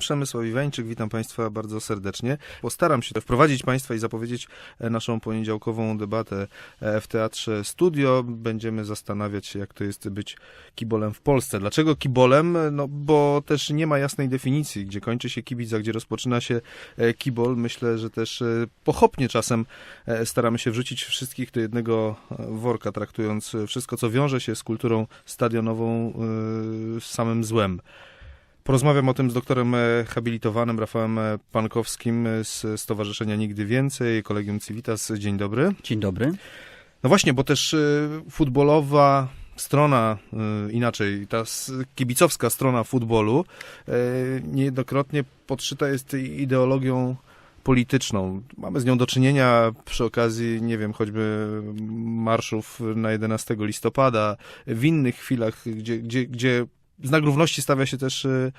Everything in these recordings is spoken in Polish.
Przemysław Iwańczyk, witam Państwa bardzo serdecznie. Postaram się wprowadzić Państwa i zapowiedzieć e, naszą poniedziałkową debatę e, w Teatrze Studio. Będziemy zastanawiać się, jak to jest być kibolem w Polsce. Dlaczego kibolem? No bo też nie ma jasnej definicji, gdzie kończy się kibic, a gdzie rozpoczyna się e, kibol. Myślę, że też pochopnie czasem staramy się wrzucić wszystkich do jednego worka, traktując wszystko, co wiąże się z kulturą stadionową, z samym złem. Porozmawiam o tym z doktorem e, habilitowanym Rafałem e, Pankowskim e, z Stowarzyszenia Nigdy Więcej, Kolegium Civitas. Dzień dobry. Dzień dobry. No właśnie, bo też futbolowa strona, inaczej, ta kibicowska strona futbolu niejednokrotnie podszyta jest ideologią polityczną. Mamy z nią do czynienia przy okazji, nie wiem, choćby marszów na 11 listopada, w innych chwilach, gdzie, gdzie, gdzie znak równości stawia się też e,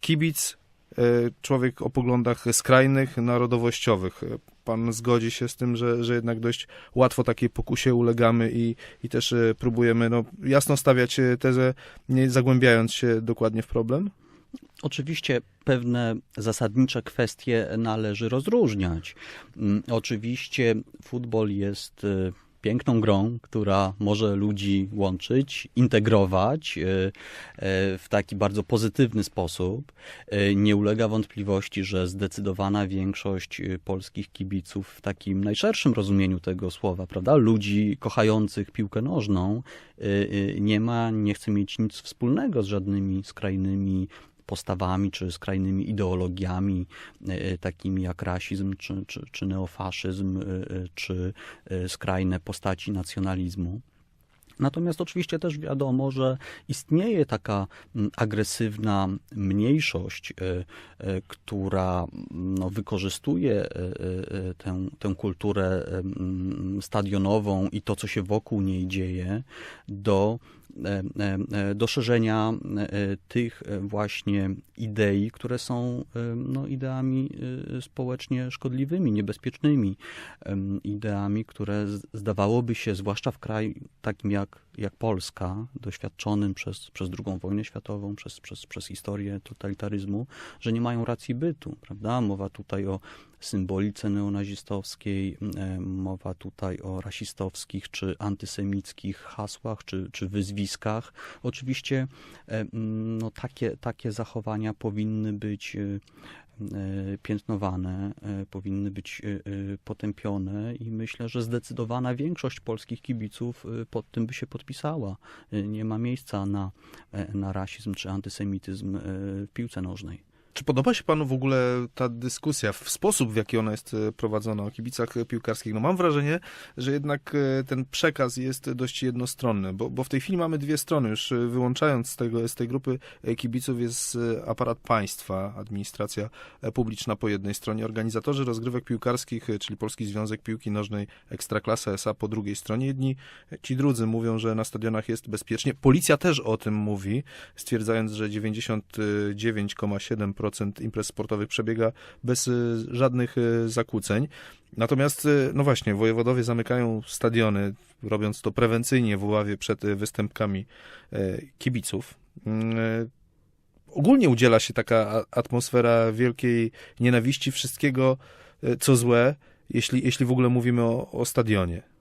kibic, e, człowiek o poglądach skrajnych, narodowościowych. Pan zgodzi się z tym, że, że jednak dość łatwo takiej pokusie ulegamy i, i też e, próbujemy no, jasno stawiać tezę, nie zagłębiając się dokładnie w problem? Oczywiście pewne zasadnicze kwestie należy rozróżniać. Mm, Oczywiście futbol jest y, piękną grą, która może ludzi łączyć, integrować y, y, w taki bardzo pozytywny sposób. Y, Nie ulega wątpliwości, że zdecydowana większość polskich kibiców w takim najszerszym rozumieniu tego słowa, prawda, ludzi kochających piłkę nożną, nie ma, nie chce mieć nic wspólnego z żadnymi skrajnymi postawami czy skrajnymi ideologiami, e, takimi jak rasizm czy, czy, czy neofaszyzm, e, e, czy e, skrajne postaci nacjonalizmu. Natomiast oczywiście też wiadomo, że istnieje taka mm, agresywna mniejszość, e, e, która mm, no, wykorzystuje e, tę, tę kulturę em, stadionową i to, co się wokół niej dzieje, do do szerzenia tych właśnie idei, które są no, ideami społecznie szkodliwymi, niebezpiecznymi, ideami, które zdawałoby się, zwłaszcza w kraju takim jak, jak Polska, doświadczonym przez, przez II wojnę światową, przez, przez, przez historię totalitaryzmu, że nie mają racji bytu, prawda? Mowa tutaj o symbolice neonazistowskiej, e, mowa tutaj o rasistowskich czy antysemickich hasłach czy, czy wyzwiskach. Oczywiście e, no, takie, takie zachowania powinny być e, piętnowane, e, powinny być e, e, potępione i myślę, że zdecydowana większość polskich kibiców e, pod tym by się podpisała. E, Nie ma miejsca na, e, na rasizm czy antysemityzm e, w piłce nożnej. Czy podoba się panu w ogóle ta dyskusja, w sposób, w jaki ona jest e, prowadzona o kibicach e, piłkarskich? No mam wrażenie, że jednak e, ten przekaz jest dość jednostronny, bo, bo w tej chwili mamy dwie strony. Już wyłączając z, tego, z tej grupy kibiców jest aparat państwa, administracja publiczna po jednej stronie, organizatorzy rozgrywek piłkarskich, czyli Polski Związek Piłki Nożnej Ekstraklasa SA po drugiej stronie. Jedni, ci drudzy mówią, że na stadionach jest bezpiecznie. Policja też o tym mówi, stwierdzając, że 99,7% imprez sportowych przebiega bez y, żadnych y, zakłóceń. Natomiast, y, no właśnie, wojewodowie zamykają stadiony, robiąc to prewencyjnie w obawie przed występkami kibiców. Y, Ogólnie udziela się taka atmosfera wielkiej nienawiści wszystkiego, co złe, jeśli, jeśli w ogóle mówimy o, o stadionie.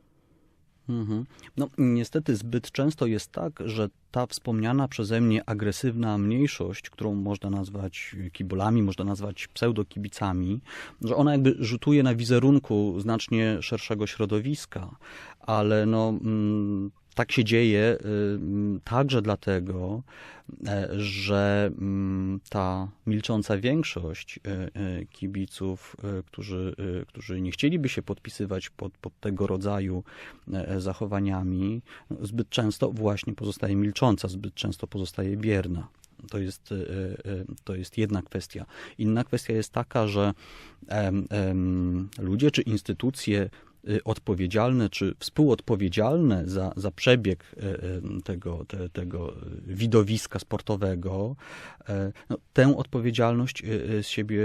Mhm. No, niestety zbyt często jest tak, że ta wspomniana przeze mnie agresywna mniejszość, którą można nazwać kibolami, można nazwać pseudokibicami, że ona jakby rzutuje na wizerunku znacznie szerszego środowiska, ale no, mm, tak się dzieje y, także dlatego, e, że ta milcząca większość e, e, kibiców, e, którzy, e, którzy nie chcieliby się podpisywać pod, pod tego rodzaju e, zachowaniami, no, zbyt często właśnie pozostaje milcząca, zbyt często pozostaje bierna. To jest, e, e, to jest jedna kwestia. Inna kwestia jest taka, że ludzie czy instytucje y, odpowiedzialne czy współodpowiedzialne za, za przebieg e, em, tego, te, tego widowiska sportowego, e, no, tę odpowiedzialność z siebie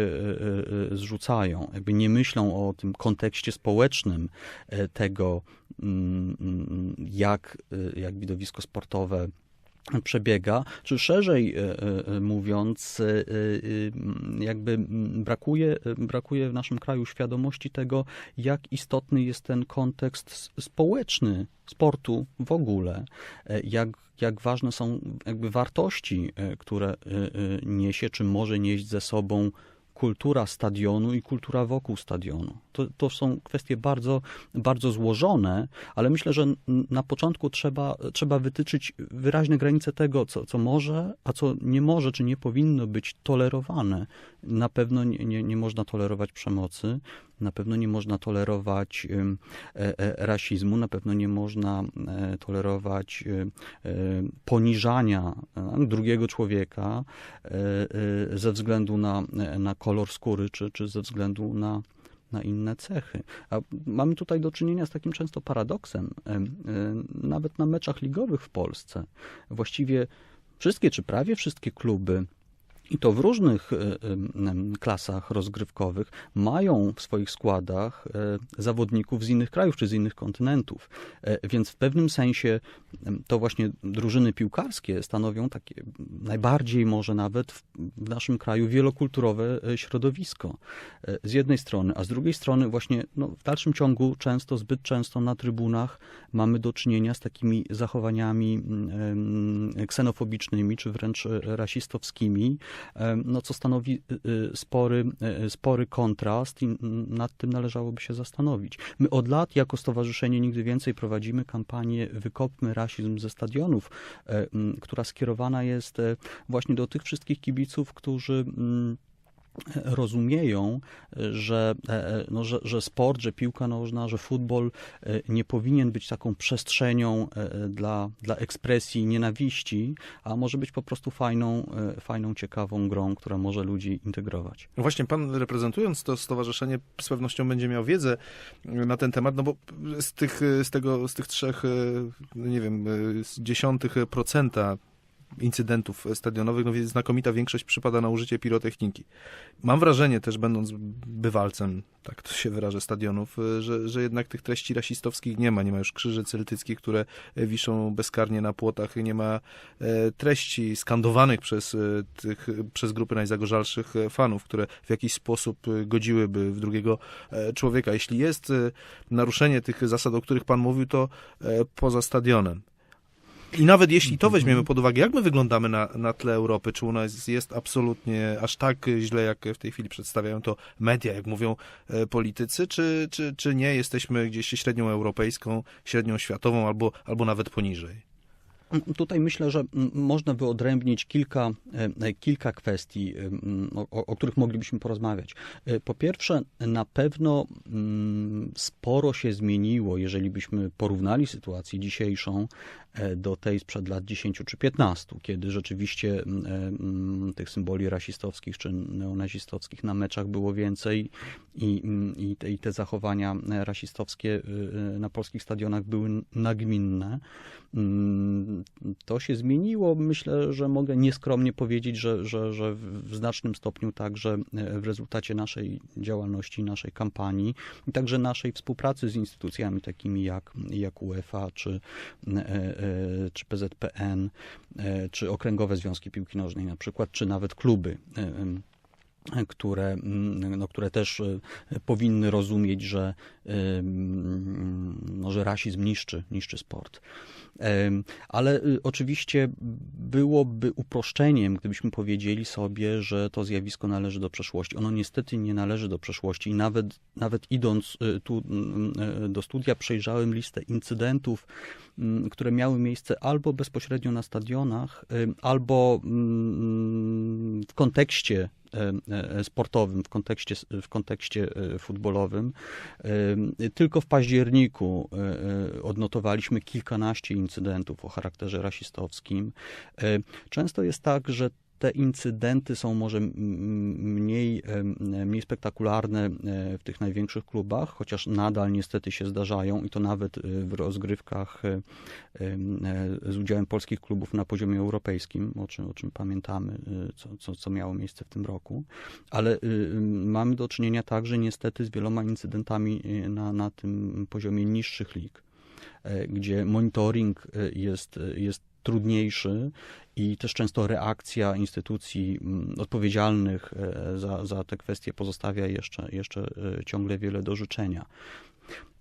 zrzucają. Jakby nie myślą o tym kontekście społecznym e, tego, mm, mm, jak, jak widowisko sportowe przebiega, czy szerzej e, e, mówiąc, e, e, jakby brakuje, brakuje w naszym kraju świadomości tego, jak istotny jest ten kontekst społeczny sportu w ogóle, jak, jak ważne są jakby wartości, które niesie, czy może nieść ze sobą kultura stadionu i kultura wokół stadionu. To, to są kwestie bardzo, bardzo złożone, ale myślę, że na początku trzeba, trzeba wytyczyć wyraźne granice tego, co, co może, a co nie może, czy nie powinno być tolerowane. Na pewno nie, nie, nie można tolerować przemocy, na pewno nie można tolerować e, e, rasizmu, na pewno nie można e, tolerować e, poniżania drugiego człowieka ze względu na, na kolor skóry, czy, czy ze względu na, na inne cechy. A mamy tutaj do czynienia z takim często paradoksem. Nawet na meczach ligowych w Polsce właściwie wszystkie, czy prawie wszystkie kluby i to w różnych e, klasach rozgrywkowych mają w swoich składach e, zawodników z innych krajów czy z innych kontynentów. E, Więc w pewnym sensie to właśnie drużyny piłkarskie stanowią takie najbardziej może nawet w, naszym kraju wielokulturowe środowisko. Z jednej strony, a z drugiej strony właśnie no, w dalszym ciągu często, zbyt często na trybunach mamy do czynienia z takimi zachowaniami mm, ksenofobicznymi czy wręcz rasistowskimi, no, co stanowi y, y, spory, y, spory kontrast i mm, nad tym należałoby się zastanowić. My od lat jako stowarzyszenie Nigdy Więcej prowadzimy kampanię Wykopmy rasizm ze stadionów, e, która skierowana jest e, właśnie do tych wszystkich kibiców, którzy mm, rozumieją, że, e, no, że, że sport, że piłka nożna, że futbol e, nie powinien być taką przestrzenią e, dla, dla ekspresji nienawiści, a może być po prostu fajną, e, fajną, ciekawą grą, która może ludzi integrować. No Właśnie pan reprezentując to stowarzyszenie z pewnością będzie miał wiedzę na ten temat, no bo z tych, z tego, z tych trzech, e, nie wiem, e, z dziesiątych procenta incydentów stadionowych, no więc znakomita większość przypada na użycie pirotechniki. Mam wrażenie też, będąc bywalcem, tak to się wyrażę, stadionów, e, że, że jednak tych treści rasistowskich nie ma. Nie ma już krzyży celtyckich, które wiszą bezkarnie na płotach, nie ma e, treści skandowanych przez, e, tych, przez grupy najzagorzalszych fanów, które w jakiś sposób godziłyby w drugiego człowieka. Jeśli jest naruszenie tych zasad, o których pan mówił, to poza stadionem. I nawet jeśli to weźmiemy pod uwagę, jak my wyglądamy na, na tle Europy, czy u nas jest absolutnie aż tak źle, jak w tej chwili przedstawiają to media, jak mówią e, politycy, czy, czy, czy nie jesteśmy gdzieś średnią europejską, średnią światową, albo, albo nawet poniżej? Tutaj myślę, że mm, można wyodrębnić kilka, e, kilka kwestii, mm, o, o których moglibyśmy porozmawiać. E, Po pierwsze, na pewno mm, sporo się zmieniło, jeżeli byśmy porównali sytuację dzisiejszą e, do tej sprzed lat 10 czy 15, kiedy rzeczywiście mm, e, mm, tych symboli rasistowskich czy neonazistowskich na meczach było więcej i, mm, i, te, i te zachowania e, rasistowskie y, y, na polskich stadionach były nagminne. To się zmieniło. Myślę, że mogę nieskromnie powiedzieć, że, że, że w znacznym stopniu także e, w rezultacie naszej działalności, naszej kampanii także naszej współpracy z instytucjami takimi jak, jak UEFA czy, e, e, czy PZPN, czy okręgowe związki piłki nożnej na przykład, czy nawet kluby. Które, mm, no, które też e, powinny rozumieć, że, no, że rasizm niszczy, niszczy sport. Ale y, oczywiście byłoby uproszczeniem, gdybyśmy powiedzieli sobie, że to zjawisko należy do przeszłości. Ono niestety nie należy do przeszłości nawet, nawet idąc y, tu mm, y, do studia przejrzałem listę incydentów, mm, które miały miejsce albo bezpośrednio na stadionach, y, albo w kontekście sportowym, w kontekście, w kontekście e, futbolowym. E, Tylko w październiku e, e, odnotowaliśmy kilkanaście incydentów o charakterze rasistowskim. E, Często jest tak, że te incydenty są może mniej, mniej spektakularne e, w tych największych klubach, chociaż nadal niestety się zdarzają i to nawet e, w rozgrywkach e, z udziałem polskich klubów na poziomie europejskim, o czym, o czym pamiętamy, co, co, co miało miejsce w tym roku. Ale y, mamy do czynienia także niestety z wieloma incydentami na, na tym poziomie niższych lig, gdzie monitoring jest, jest trudniejszy i też często reakcja instytucji mm, odpowiedzialnych e, za, za te kwestie pozostawia jeszcze, jeszcze e, ciągle wiele do życzenia.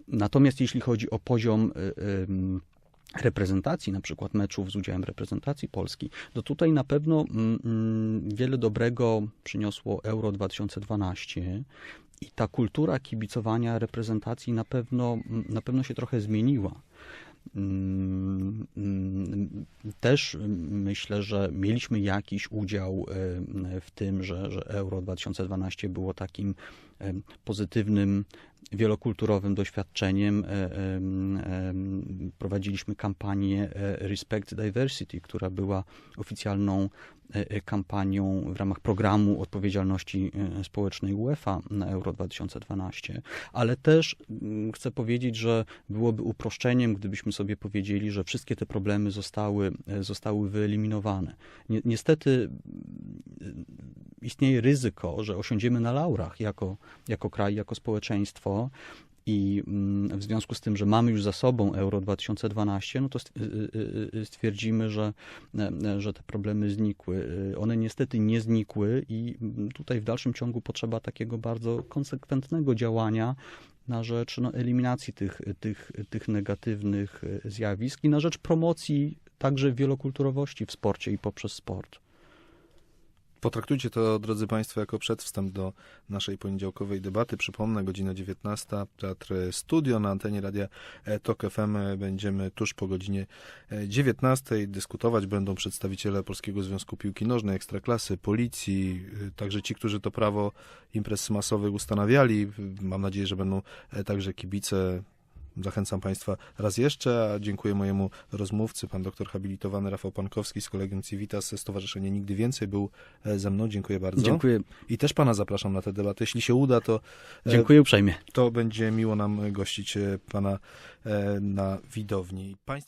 Natomiast jeśli chodzi o poziom e, reprezentacji, na przykład meczów z udziałem reprezentacji Polski, to tutaj na pewno mm, mm, wiele dobrego przyniosło Euro 2012 i ta kultura kibicowania reprezentacji na pewno, na pewno się trochę zmieniła. Mm, mm, Też myślę, że mieliśmy jakiś udział em, w tym, że, że Euro 2012 było takim pozytywnym, wielokulturowym doświadczeniem. E, Prowadziliśmy kampanię e, Respect Diversity, która była oficjalną e, kampanią w ramach programu odpowiedzialności społecznej UEFA na Euro 2012, ale też mm, chcę powiedzieć, że byłoby uproszczeniem, gdybyśmy sobie powiedzieli, że wszystkie te problemy zostały, zostały wyeliminowane. Ni- Niestety istnieje ryzyko, że osiądziemy na laurach jako, jako kraj, jako społeczeństwo i mm, w związku z tym, że mamy już za sobą Euro 2012, no to y, y, y, stwierdzimy, że, e, że te problemy znikły. One niestety nie znikły i mm, tutaj w dalszym ciągu potrzeba takiego bardzo konsekwentnego działania na rzecz no, eliminacji tych, tych, tych negatywnych y, zjawisk i na rzecz promocji także wielokulturowości w sporcie i poprzez sport. Potraktujcie to, drodzy Państwo, jako przedwstęp do naszej poniedziałkowej debaty. Przypomnę, godzina 19, Teatr Studio na antenie Radia e, Tok FM. Będziemy tuż po godzinie e, 19. Dyskutować będą przedstawiciele Polskiego Związku Piłki Nożnej, Ekstraklasy, Policji, y, także ci, którzy to prawo imprez masowych ustanawiali. Mam nadzieję, że będą e, także kibice Zachęcam Państwa raz jeszcze, a dziękuję mojemu rozmówcy, pan doktor habilitowany Rafał Pankowski z Kolegium Civitas, Stowarzyszenie Nigdy Więcej był e, ze mną. Dziękuję bardzo. Dziękuję, I też Pana zapraszam na tę debatę. Jeśli się uda, to, e, dziękuję uprzejmie. to będzie miło nam gościć e, Pana na widowni. Państw